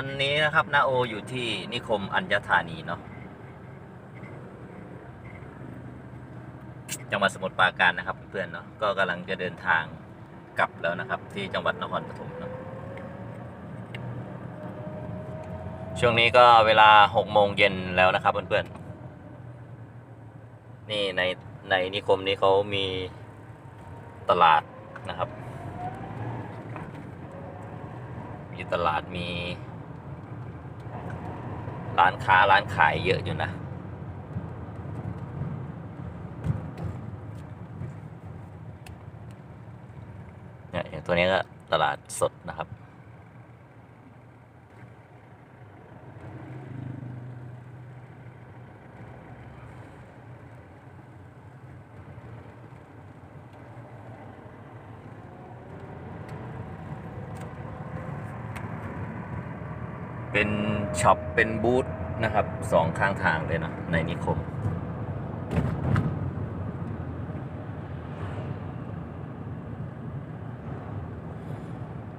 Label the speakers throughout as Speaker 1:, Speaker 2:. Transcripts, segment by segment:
Speaker 1: วัสดีครับตอนนี้นะครับนาโออยู่ที่นิคมอัญธานีเนาะจังหวัดสมุทรปราการนะครับเพื่อนๆเนาะก็กำลังจะเดินทางกลับแล้วนะครับ ที่จังหวัดนครปฐมเนาะช่วงนี้ก็เวลาหกโมงเย็นแล้วนะครับเพื่อนๆนี่ในในนิคมนี้เขามีตลาดนะครับ มีตลาดมี ร้านค้าร้านขายเยอะอยู่นะเนี่ยอย่างตัวนี้ก็ตลาดสดนะครับ เป็น ช็อปเป็นบูธนะครับสองข้างทางเลยนะ ในนิคม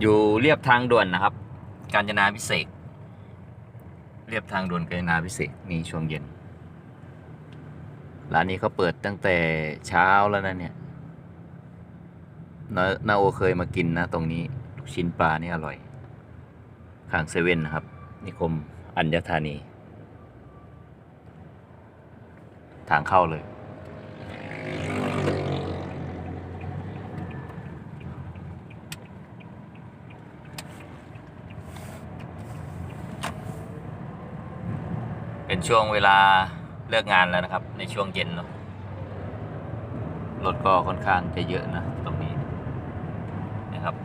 Speaker 1: อยู่เรียบทางด่วนนะครับ กาญจนาพิเศษ เรียบทางด่วนกาญจนาพิเศษกนี่ช่วงเย็น ร้านนี้เขาเปิดตั้งแต่เช้าแล้วนะเนี่ยนานาโอเคยมากินนะตรงนี้ลูกชิ้นปลานี่อร่อย ข้างเซเว่นนะครับ นิคมอัญธานี ทางเข้าเลย เป็นช่วงเวลาเลิกงานแล้วนะครับ ในช่วงเย็นเนาะรถก็ค่อนข้างจะเยอะนะตรงนี้นะครับ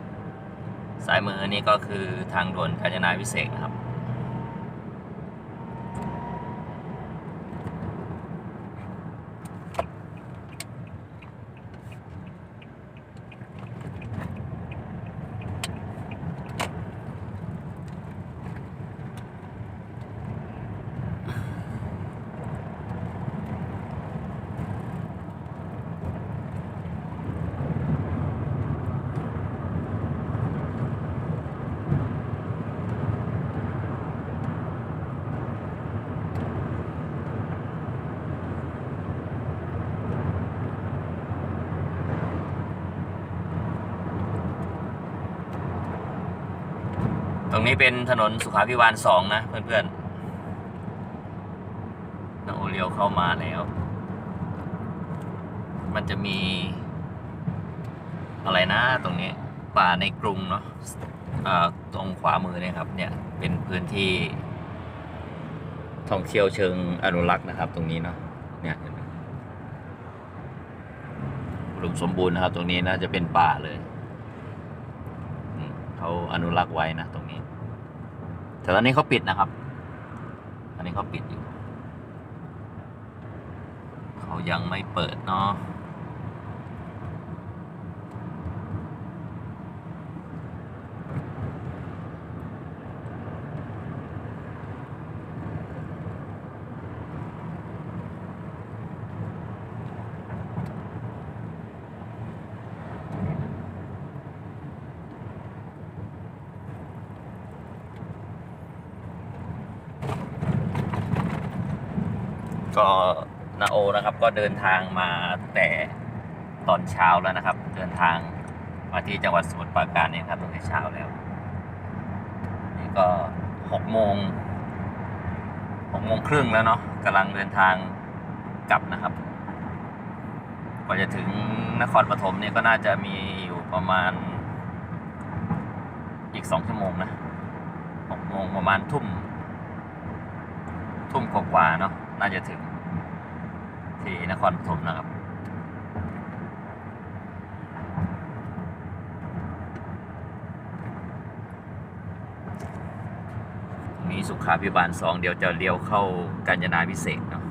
Speaker 1: ซ้ายมือนี่ก็คือทางด่วนกาญจนาพิเศษนะครับ นี้เป็นถนนสุขาพิบาลสองนะเพื่อนๆน้องโอเลี้ยวเข้ามาแล้ว มันจะมี อะไรนะตรงนี้ ป่าในกรุงเนาะอ่าตรงขวามือเนี่ยครับ เนี่ยเป็นพื้นที่ ท่องเที่ยวเชิงอนุรักษ์นะครับ ตรงนี้เนาะ เนี่ยเห็นไหมอุดมสมบูรณ์นะครับ ตรงนี้น่าจะเป็นป่าเลยเขาอนุรักษ์ไว้นะตรงนี้ แต่ตอนนี้เขาปิดนะครับ ตอนนี้เขาปิดอยู่ เขายังไม่เปิดเนาะ ก็นาโอนะครับ ก็เดินทางมาตั้งแต่ตอนเช้าแล้วนะครับ เดินทางมาที่จังหวัดสมุทรปราการเนี่ยครับตั้งแต่เช้าแล้ว นี่ก็หกโมงหกโมงครึ่งแล้วเนาะกำลังเดินทางกลับนะครับกว่าจะถึงนครปฐมเนี่ยก็น่าจะมีอยู่ประมาณอีกสองชั่วโมงนะหกโมงประมาณทุ่ม ทุ่มกว่าเนาะน่าจะถึง ที่นครปฐมนะครับ มีสุขาพิบาลสองเดี๋ยวจะเลี้ยวเข้ากาญจนาพิเศษเนาะ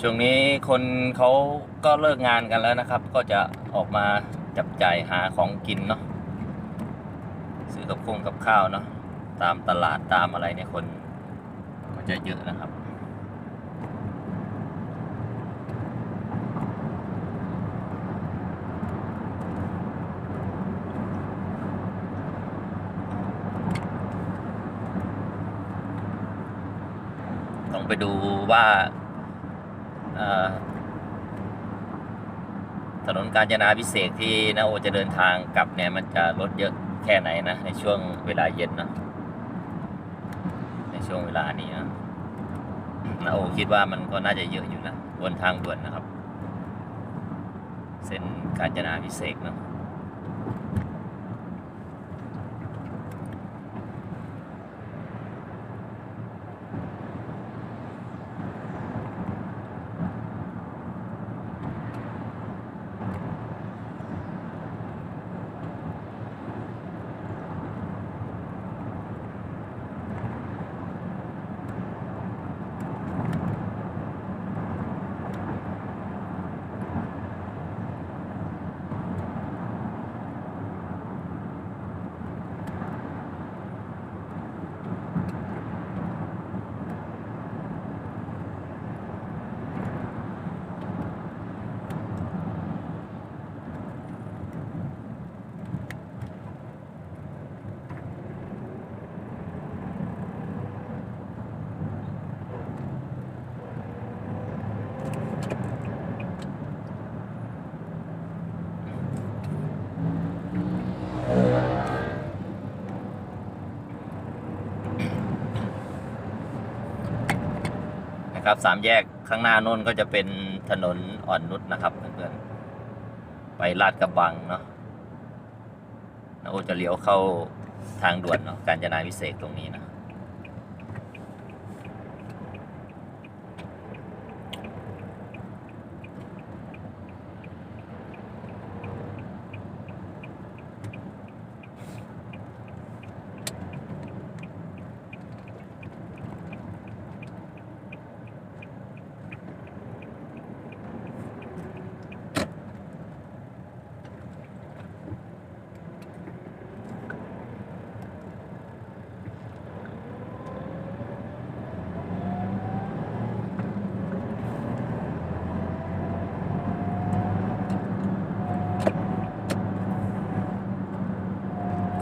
Speaker 1: ช่วงนี้คนเขาก็เลิกงานกันแล้วนะครับ ก็จะออกมา จับจ่ายหาของกินเนาะซื้อกับข้งกับข้าวเนาะตามตลาดตามอะไรเนี่ยคนก็จะเยอะนะครับต้องไปดูว่า ถนนกาญจนาพิเศษกที่นาโอจะเดินทางกลับเนี่ยมันจะรถเยอะแค่ไหนนะ ในช่วงเวลาเย็นนะในช่วงเวลานี้นะนาโอคิดว่ามันก็น่าจะเยอะอยู่นะบนทางด่วนนะครับ เส้นกาญจนาพิเศษกเนาะ นะครับสามแยกข้างหน้าโน้นก็จะเป็นถนนอ่อนนุชนะครับเพื่อนๆไปลาดกระบังเนาะนาโอจะเลี้ยวเข้าทางด่วนเนาะการจนาพิเศษตรงนี้นะ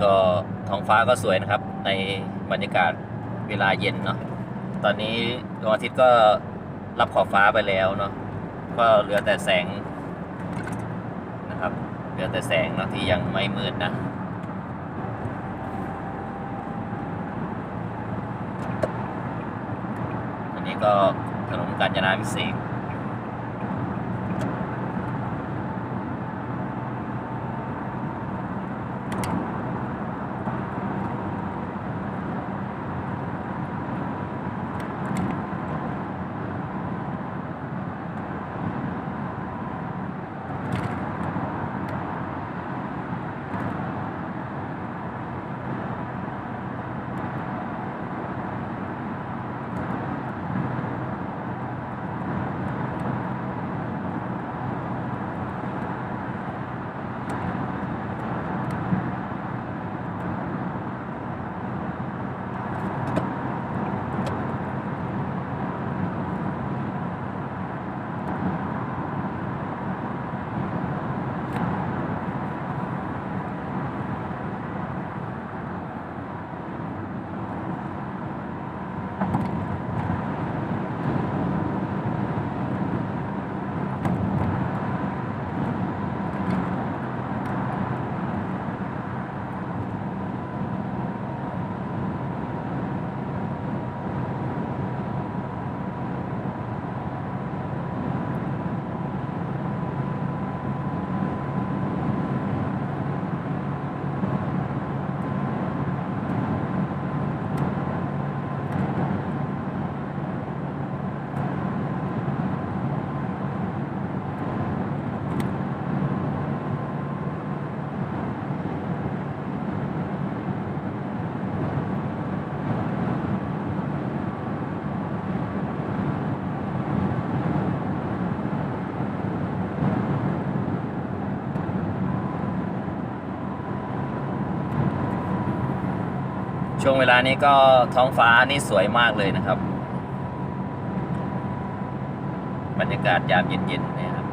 Speaker 1: ก็ท้อง ฟ้าก็สวยนะครับ ในบรรยากาศเวลาเย็นเนาะตอนนี้ดวงอาทิตย์ก็รับขอบฟ้าไปแล้วเนาะก็เหลือแต่แสงนะครับ เหลือแต่แสงเนาะที่ยังไม่มืดนะอันนี้ก็ถนนกาญจนาพิเศษ ช่วงเวลานี้ก็ท้องฟ้านี่สวยมากเลยนะครับ บรรยากาศยามเย็นๆเนี่ยครับ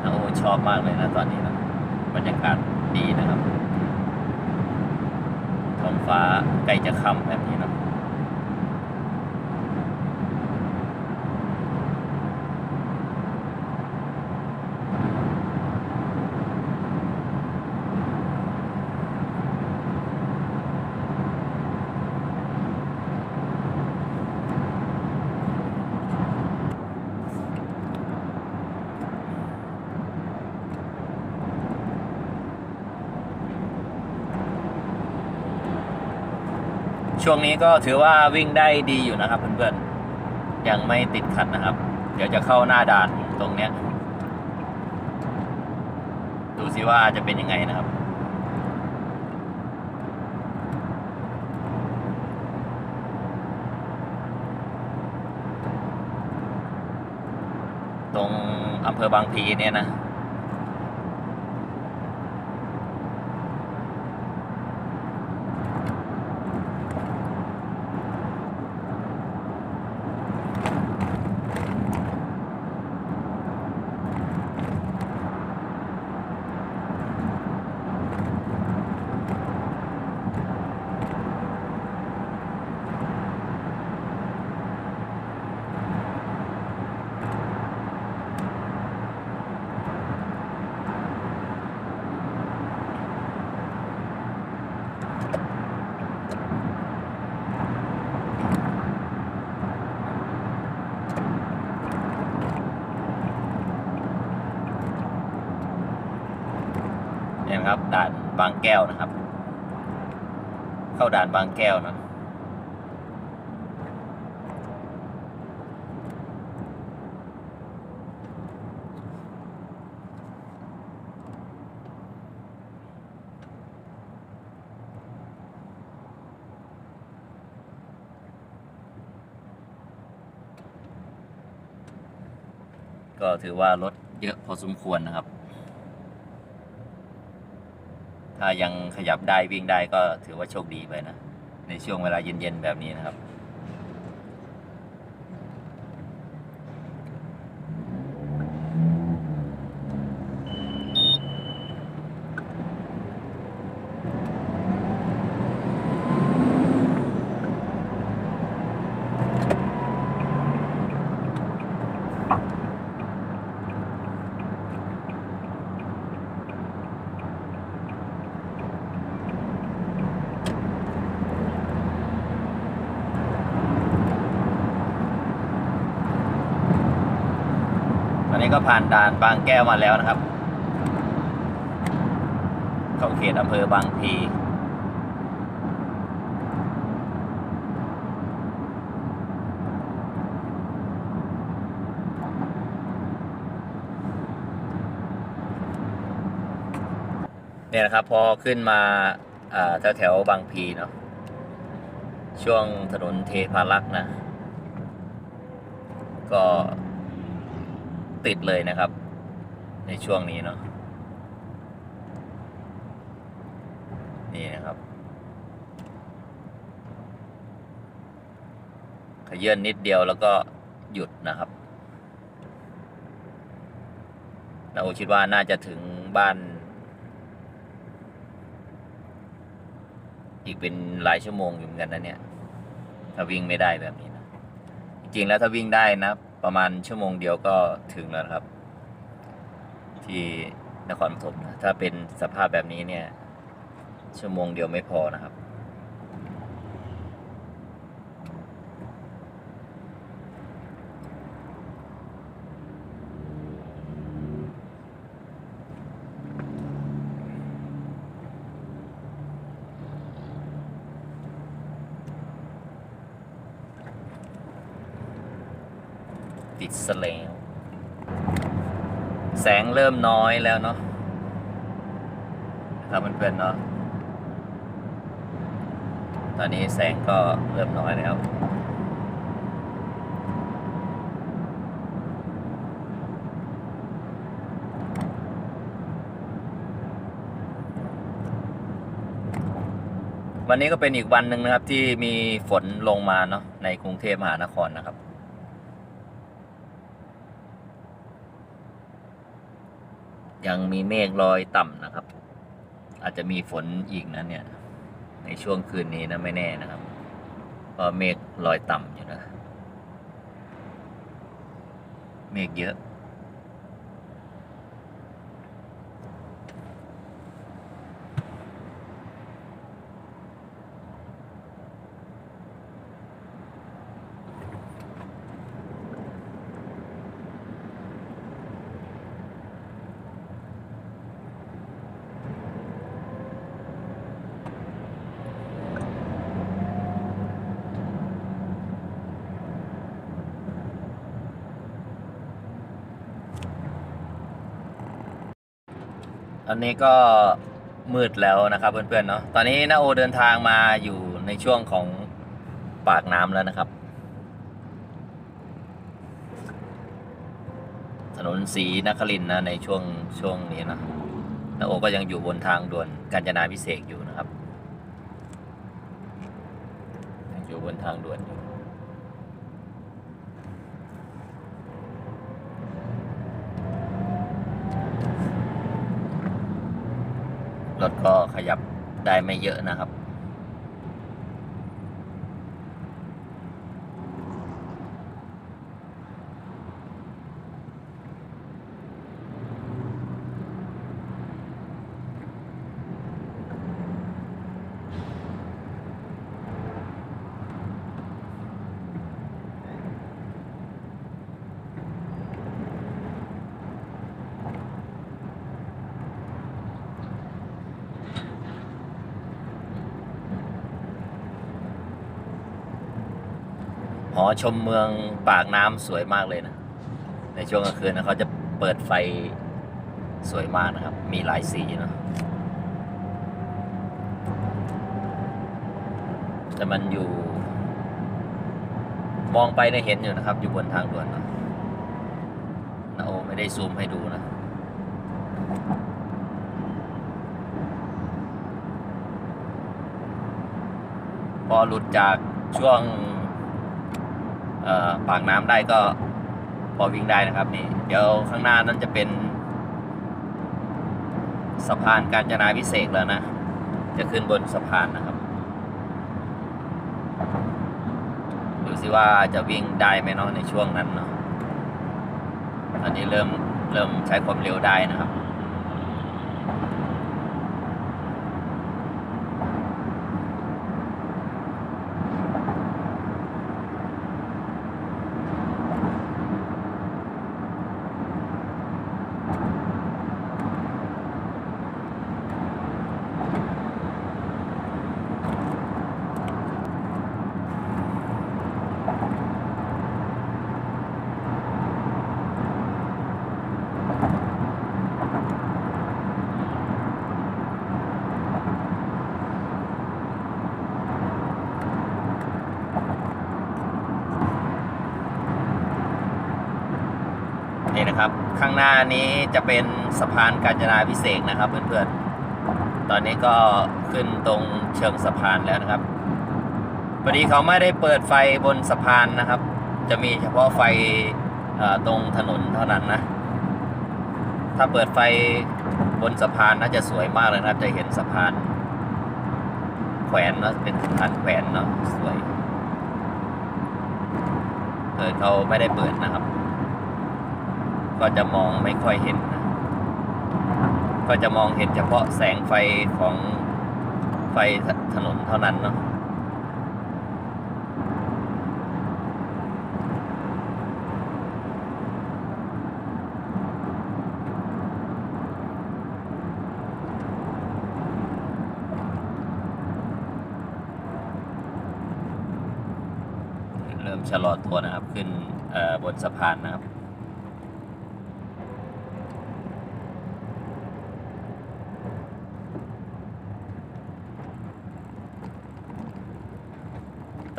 Speaker 1: โอ้ชอบมากเลยนะตอนนี้นะบรรยากาศดีนะครับ ท้องฟ้าใกล้จะค่ำแบบนี้นะ ช่วงนี้ก็ถือว่าวิ่งได้ดีอยู่นะครับเพื่อนๆยังไม่ติดขัดนะครับ เดี๋ยวจะเข้าหน้าด่านตรงเนี้ย ดูสิว่าจะเป็นยังไงนะครับตรงอำเภอบางพีเนี่ยนะ เนะครับ ด่านบางแก้วนะครับ เข้าด่านบางแก้วนะก็ถือว่ารถเยอะพอสมควรนะครับ ถ้ายังขยับได้วิ่งได้ก็ถือว่าโชคดีไปนะ ในช่วงเวลาเย็นๆแบบนี้นะครับ ผ่านด่านบางแก้วมาแล้วนะครับ เข้าเขตอำเภอบางพีเนี่ยนะครับพอขึ้นมาแถวแถวบางพีเนาะช่วงถนนเทพารักษ์นะ ก็ ติดเลยนะครับ ในช่วงนี้เนาะนี่นะครับ ขยื่นนิดเดียวแล้วก็หยุดนะครับเราคิดว่าน่าจะถึงบ้าน อีกเป็นหลายชั่วโมงอยู่เหมือนกันนะเนี่ย ถ้าวิ่งไม่ได้แบบนี้นะ จริงๆแล้วถ้าวิ่งได้นะ ประมาณชั่วโมงเดียวก็ถึงแล้วครับ ที่นครปฐมนะถ้าเป็นสภาพแบบนี้เนี่ย ชั่วโมงเดียวไม่พอนะครับ ติดสแล้ว แสงเริ่มน้อยแล้วเนาะครับเพื่อนๆเนาะตอนนี้แสงก็เริ่มน้อยแล้ววันนี้ก็เป็นอีกวันหนึ่งนะครับที่มีฝนลงมาเนาะในกรุงเทพมหานครนะครับ ยังมีเมฆลอยต่ำนะครับ อาจจะมีฝนอีกนะเนี่ย ในช่วงคืนนี้นะไม่แน่นะครับเพราะเมฆลอยต่ำอยู่นะ เมฆเยอะ อนนี้ก็มืดแล้วนะครับเพื่อนๆเนาะ ตอนนี้นาโอเดินทางมาอยู่ในช่วงของปากน้ำแล้วนะครับ ถนนศรีนครินนะในช่วงช่วงนี้นะนาโอก็ยังอยู่บนทางด่วนกาญจนาพิเศษอยู่นะครับยังอยู่บนทางด่วนอยู่ รถก็ขยับได้ไม่เยอะนะครับ ห อชมเมืองปากน้ำสวยมากเลยนะ ในช่วงกลางคืนนะเขาจะเปิดไฟสวยมากนะครับ มีหลายสีเนาะแต่มันอยู่ มองไปได้เห็นอยู่นะครับ อยู่บนทางด่วนเนาะนาโอไม่ได้ซูมให้ดูนะพอหลุดจากช่วง ปากน้ำได้ก็พอวิ่งได้นะครับนี่เดี๋ยวข้างหน้านั้นจะเป็นสะพานกาญจนาพิเศษแล้วนะ จะขึ้นบนสะพานนะครับ ดูสิว่าจะวิ่งได้ไหมเนาะในช่วงนั้นเนาะตอนนี้เริ่มเริ่มใช้ความเร็วได้นะครับ ข้างหน้านี้จะเป็นสะพานกาญจนาพิเศษกนะครับเพื่อนๆ ตอนนี้ก็ขึ้นตรงเชิงสะพานแล้วนะครับพอดีเขาไม่ได้เปิดไฟบนสะพานนะครับ จะมีเฉพาะไฟตรงถนนเท่านั้นนะ ถ้าเปิดไฟบนสะพานน่าจะสวยมากเลยนะครับ จะเห็นสะพานแขวนเนาะเป็นสะพานแขวนเนาะสวยเปิดเขาไม่ได้เปิดนะครับ ก็จะมองไม่ค่อยเห็นนะก็จะมองเห็นเฉพาะแสงไฟของไฟถนนเท่านั้นเนาะเริ่มชะลอตัวนะครับ ขึ้นบนสะพานนะครับ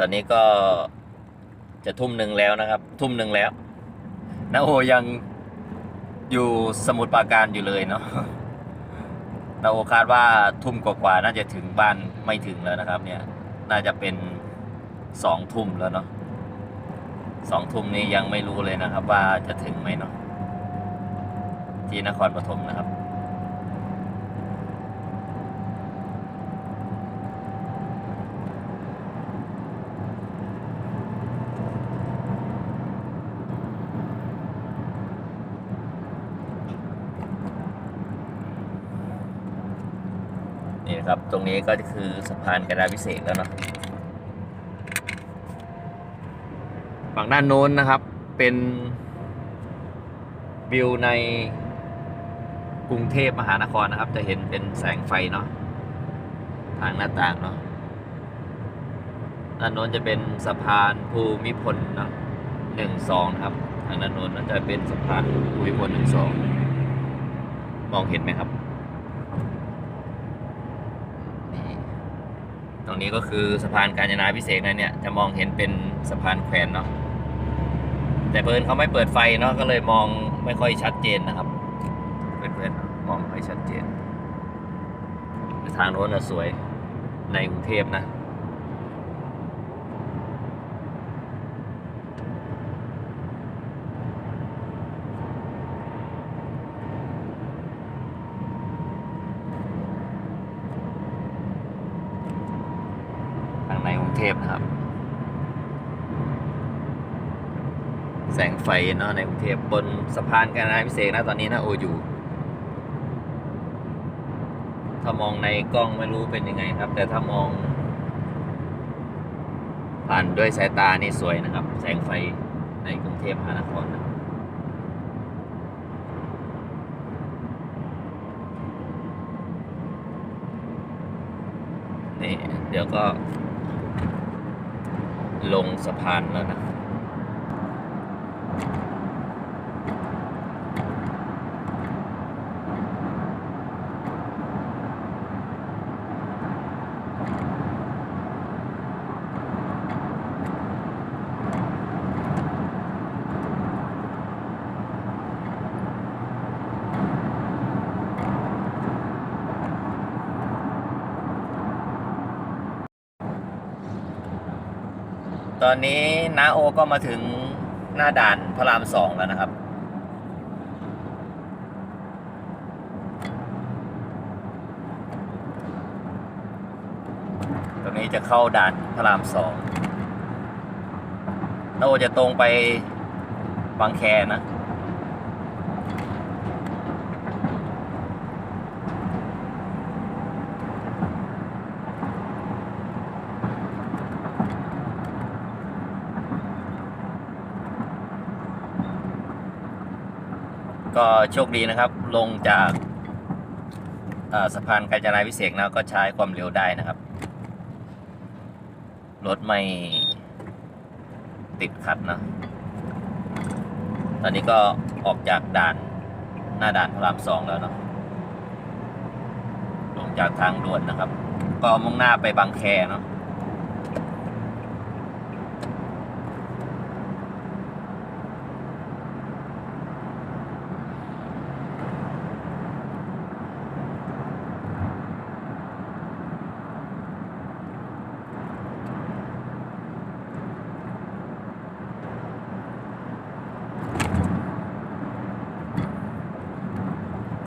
Speaker 1: อนนี้ก็จะทุ่มหนึ่งแล้วนะครับ ทุ่มหนึ่งแล้วนาโอยังอยู่สมุทรปราการอยู่เลยเนาะนาโอคาดว่าทุ่มกว่าๆน่าจะถึงบ้านไม่ถึงแล้วนะครับ เนี่ย น่าจะเป็นสองทุ่มแล้วเนาะสองทุ่มนี้ยังไม่รู้เลยนะครับ ว่าจะถึงไหมเนาะที่นครปฐมนะครับ ครับ ตรงนี้ก็คือสะพานกระดาษพิเศษแล้วเนาะฝั่งด้านโน้นนะครับ เป็นวิวในกรุงเทพมหานครนะครับ จะเห็นเป็นแสงไฟเนาะทางหน้าต่างเนาะด้านโน้นจะเป็นสะพานภูมิพลเนาะหนึ่งสองครับ ทางด้านโน้นน่าจะเป็นสะพานภูมิพลหนึ่งสองมองเห็นไหมครับ นี่ตรง นี้ก็คือสะพานกาญจนาพิเศษกนะเนี่ยจะมองเห็นเป็นสะพานแขวนเนาะแต่เพื่อนเขาไม่เปิดไฟเนาะก็เลยมองไม่ค่อยชัดเจนนะครับเพื่อนๆมองไม่ค่อยชัดเจนทางโน้นนะสวยในกรุงเทพนะ ทางในกรุงเท พนะครับ แสงไฟเนาะในกรุงเทพบนสะพานกาญจนาพิเศษนะตอนนี้นะโออยู่ถ้ามองในกล้องไม่รู้เป็นยังไงครับ แต่ถ้ามอง ผ่านด้วยสายตานี่สวยนะครับ แสงไฟในกรุงเทพมหานครนะนี่เดี๋ยวก็ ลงสะพานแล้วนะ ตอนนี้น้าโอก็มาถึงหน้าด่านพระรามสองแล้วนะครับ ตรงนี้จะเข้าด่านพระรามสองน้าโอจะตรงไปบางแคนะ ก็ โชคดีนะครับ ลงจากาสะพานกาญจนาพิเศษกนะก็ใช้ความเร็วได้นะครับ รถไม่ติดขัดนะ ตอนนี้ก็ออกจากด่านหน้าด่านพระรามสองแล้วเนาะ ลงจากทางด่วนนะครับ ก็มุ่งหน้าไปบางแคเนาะ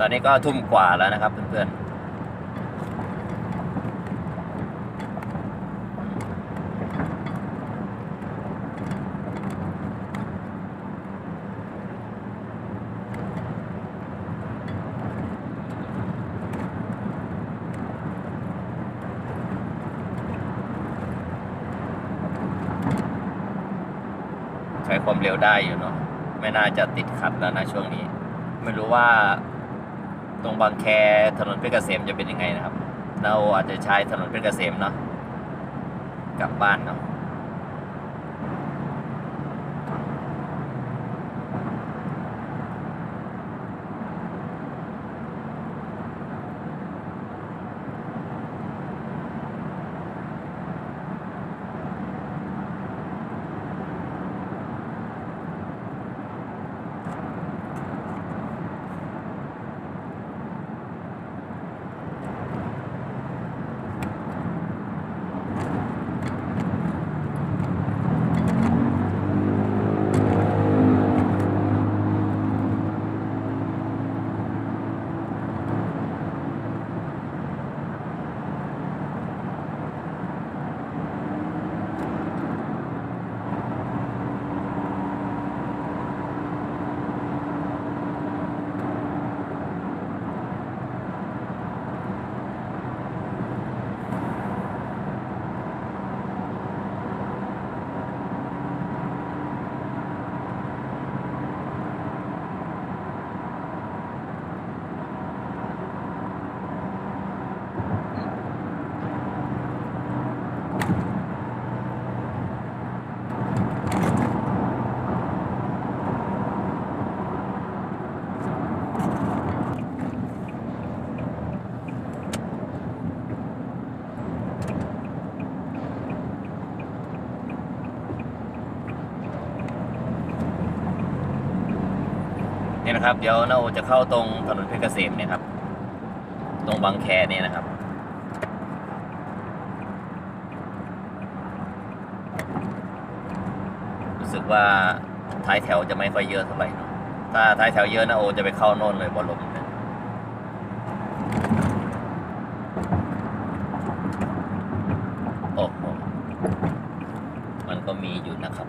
Speaker 1: อนนี้ก็ทุ่มกว่าแล้วนะครับเพื่อนๆใช้ความเร็วได้อยู่เนาะไม่น่าจะติดขัดแล้วนะช่วงนี้ ไม่รู้ว่า ตรงบางแคถนนเพชรเกษมจะเป็นยังไงนะครับ เราอาจจะใช้ถนนเพชรเกษมเนาะกลับบ้านเนาะ นะครับ เดี๋ยวนาโอจะเข้าตรงถนนเพชรเกษมเนี่ยครับ ตรงบางแคเนี่ยนะครับ รู้สึกว่าท้ายแถวจะไม่ค่อยเยอะเท่าไหร่ ถ้าท้ายแถวเยอะนะโอจะไปเข้าโน่นเลยบอลลมเนี่ยโอ้โห มันก็มีอยู่นะครับ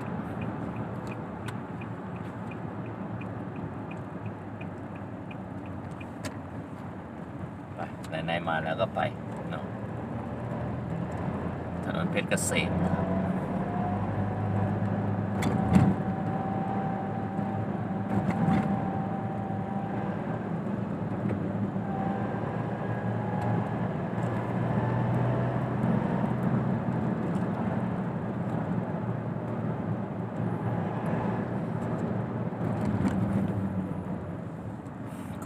Speaker 1: ไปไหนๆมาแล้วก็ไปเนาะถนนเพชรเกษมนะครับ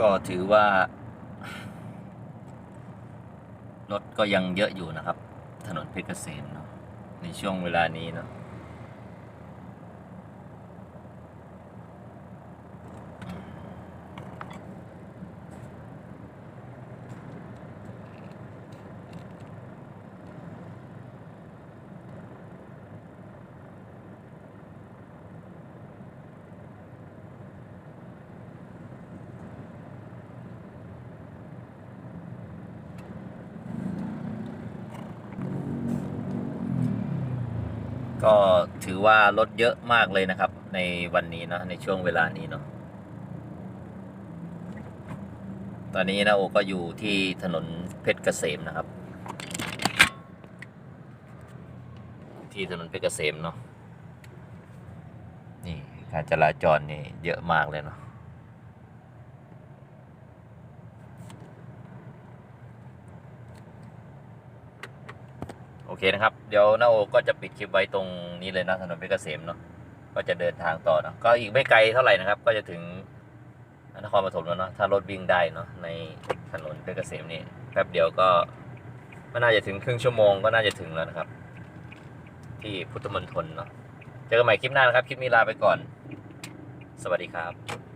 Speaker 1: ก็ถือว่า รถก็ยังเยอะอยู่นะครับ ถนนเพชรเกษมเนาะในช่วงเวลานี้เนาะก็ถือว่า รถเยอะมากเลยนะครับ ในวันนี้เนาะในช่วงเวลานี้เนาะตอนนี้นะโอก็อยู่ที่ถนนเพชรเกษมนะครับ ที่ถนนเพชรเกษมเนาะนี่การจราจรนี่เยอะมากเลยเนาะ เคนะครับ เดี๋ยวนาโอก็จะปิดคลิปไว้ตรงนี้เลยนะถนนเพชรเกษมเนาะก็จะเดินทางต่อเนาะก็อีกไม่ไกลเท่าไหร่นะครับ ก็จะถึงนครปฐมแล้วเนาะถ้ารถวิ่งได้เนาะในถนนเพชรเกษมนี่แป๊บเดียวก็ไม่น่าจะถึงครึ่งชั่วโมงก็น่าจะถึงแล้วนะครับ ที่พุทธมณฑลเนาะเจอกันใหม่คลิปหน้านะครับ คลิปนี้ลาไปก่อน สวัสดีครับ